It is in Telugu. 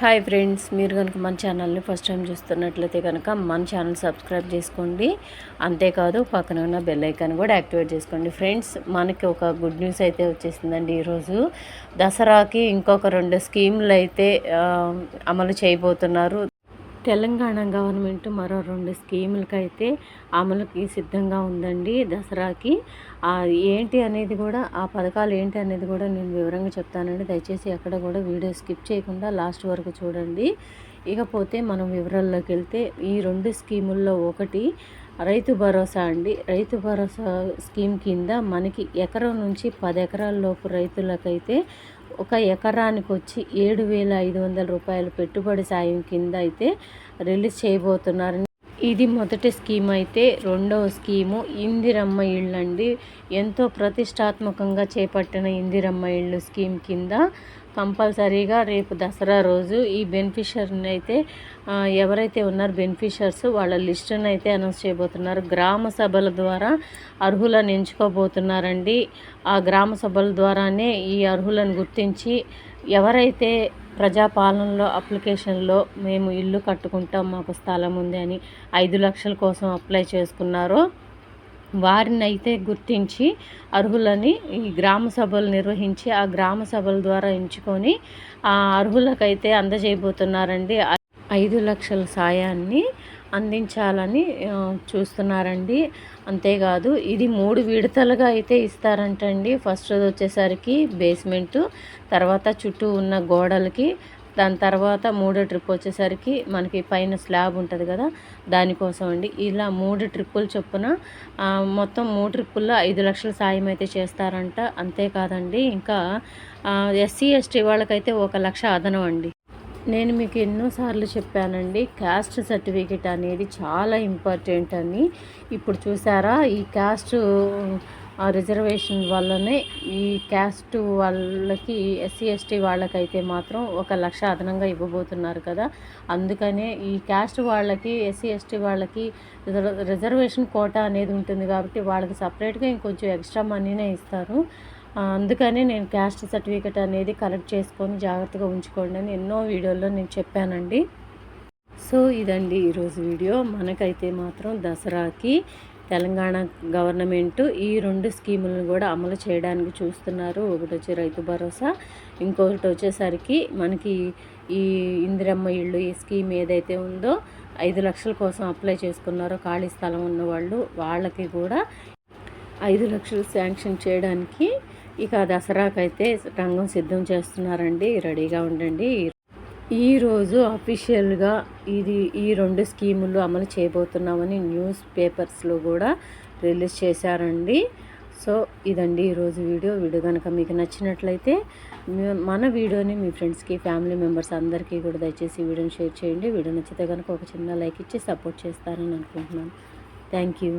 హాయ్ ఫ్రెండ్స్ మీరు కనుక మన ఛానల్ని ఫస్ట్ టైం చూస్తున్నట్లయితే కనుక మన ఛానల్ సబ్స్క్రైబ్ చేసుకోండి. అంతేకాదు పక్కన ఉన్న బెల్ ఐకాన్ కూడా యాక్టివేట్ చేసుకోండి. ఫ్రెండ్స్ మనకి ఒక గుడ్ న్యూస్ అయితే వచ్చేసిందండి ఈరోజు. దసరాకి ఇంకొక రెండు స్కీమ్లు అయితే అమలు చేయబోతున్నారు. తెలంగాణ గవర్నమెంట్ మరో రెండు స్కీములకైతే అమలుకి సిద్ధంగా ఉందండి దసరాకి. ఏంటి అనేది కూడా ఆ పథకాలు ఏంటి అనేది కూడా నేను వివరంగా చెప్తానండి. దయచేసి ఎక్కడ కూడా వీడియో స్కిప్ చేయకుండా లాస్ట్ వరకు చూడండి. ఇకపోతే మనం వివరాల్లోకి వెళ్తే ఈ రెండు స్కీముల్లో ఒకటి రైతు భరోసా అండి. రైతు భరోసా స్కీమ్ కింద మనకి ఎకరం నుంచి పది ఎకరాల లోపు రైతులకైతే ఒక ఎకరానికి వచ్చి ఏడు వేల ఐదు వందల రూపాయలు పెట్టుబడి సాయం కింద అయితే రిలీజ్ చేయబోతున్నారు. ఇది మొదటి స్కీమ్ అయితే రెండవ స్కీము. ఇందిరమ్మ ఇళ్ళు అండి. ఎంతో ప్రతిష్టాత్మకంగా చేపట్టిన ఇందిరమ్మ ఇళ్ళు స్కీమ్ కింద కంపల్సరీగా రేపు దసరా రోజు ఈ బెనిఫిషియర్ని అయితే ఎవరైతే ఉన్నారో బెనిఫిషియర్స్ వాళ్ళ లిస్టును అయితే అనౌన్స్ చేయబోతున్నారు. గ్రామ సభల ద్వారా అర్హులను ఎంచుకోబోతున్నారండి. ఆ గ్రామ సభల ద్వారానే ఈ అర్హులను గుర్తించి ఎవరైతే ప్రజాపాలనలో అప్లికేషన్లో మేము ఇల్లు కట్టుకుంటాం మాకు స్థలం ఉంది అని ఐదు లక్షల కోసం అప్లై చేసుకున్నారో వారిని అయితే గుర్తించి అర్హులని ఈ గ్రామ సభలు నిర్వహించి ఆ గ్రామ సభల ద్వారా ఎంచుకొని ఆ అర్హులకైతే అందజేయబోతున్నారండి. ఐదు లక్షల సాయాన్ని అందించాలని చూస్తున్నారండి. అంతేకాదు ఇది మూడు విడతలుగా అయితే ఇస్తారంటండి. ఫస్ట్ వచ్చేసరికి బేస్మెంట్ తర్వాత చుట్టూ ఉన్న గోడలకి దాని తర్వాత మూడో ట్రిప్ వచ్చేసరికి మనకి పైన స్లాబ్ ఉంటుంది కదా దానికోసం అండి. ఇలా మూడు ట్రిప్పులు చొప్పున మొత్తం మూడు ట్రిప్పుల్లో ఐదు లక్షల సాయం అయితే చేస్తారంట. అంతేకాదండి ఇంకా ఎస్సీ ఎస్టీ వాళ్ళకైతే ఒక లక్ష అదనం అండి. నేను మీకు ఎన్నోసార్లు చెప్పానండి క్యాస్ట్ సర్టిఫికేట్ అనేది చాలా ఇంపార్టెంట్ అని. ఇప్పుడు చూసారా ఈ క్యాస్ట్ ఆ రిజర్వేషన్ వల్లనే ఈ క్యాస్ట్ వాళ్ళకి ఎస్సీ ఎస్టీ వాళ్ళకైతే మాత్రం ఒక లక్ష అదనంగా ఇవ్వబోతున్నారు కదా. అందుకనే ఈ క్యాస్ట్ వాళ్ళకి ఎస్సీ ఎస్టీ వాళ్ళకి రిజర్వ్- రిజర్వేషన్ కోటా అనేది ఉంటుంది కాబట్టి వాళ్ళకి సపరేట్గా ఇంకొంచెం ఎక్స్ట్రా మనీనే ఇస్తారు. అందుకనే నేను క్యాస్ట్ సర్టిఫికేట్ అనేది కలెక్ట్ చేసుకొని జాగ్రత్తగా ఉంచుకోండి అని ఎన్నో వీడియోల్లో నేను చెప్పానండి. సో ఇదండి ఈరోజు వీడియో. మనకైతే మాత్రం దసరాకి తెలంగాణ గవర్నమెంట్ ఈ రెండు స్కీములను కూడా అమలు చేయడానికి చూస్తున్నారు. ఒకటి వచ్చి రైతు భరోసా ఇంకొకటి వచ్చేసరికి మనకి ఈ ఇందిరమ్మ ఇళ్ళు ఈ స్కీమ్ ఏదైతే ఉందో ఐదు లక్షల కోసం అప్లై చేసుకున్నారో ఖాళీ స్థలం ఉన్న వాళ్ళు వాళ్ళకి కూడా ఐదు లక్షలు శాంక్షన్ చేయడానికి ఇక దసరాకైతే రంగం సిద్ధం చేస్తున్నారండి. రెడీగా ఉండండి. ఈరోజు అఫీషియల్గా ఇది ఈ రెండు స్కీములు అమలు చేయబోతున్నామని న్యూస్ పేపర్స్లో కూడా రిలీజ్ చేశారండి. సో ఇదండి ఈరోజు వీడియో. వీడియో కనుక మీకు నచ్చినట్లయితే మన వీడియోని మీ ఫ్రెండ్స్కి ఫ్యామిలీ మెంబర్స్ అందరికీ కూడా దయచేసి వీడియోని షేర్ చేయండి. వీడియో నచ్చితే కనుక ఒక చిన్న లైక్ ఇచ్చి సపోర్ట్ చేస్తారని అనుకుంటున్నాను. Thank you.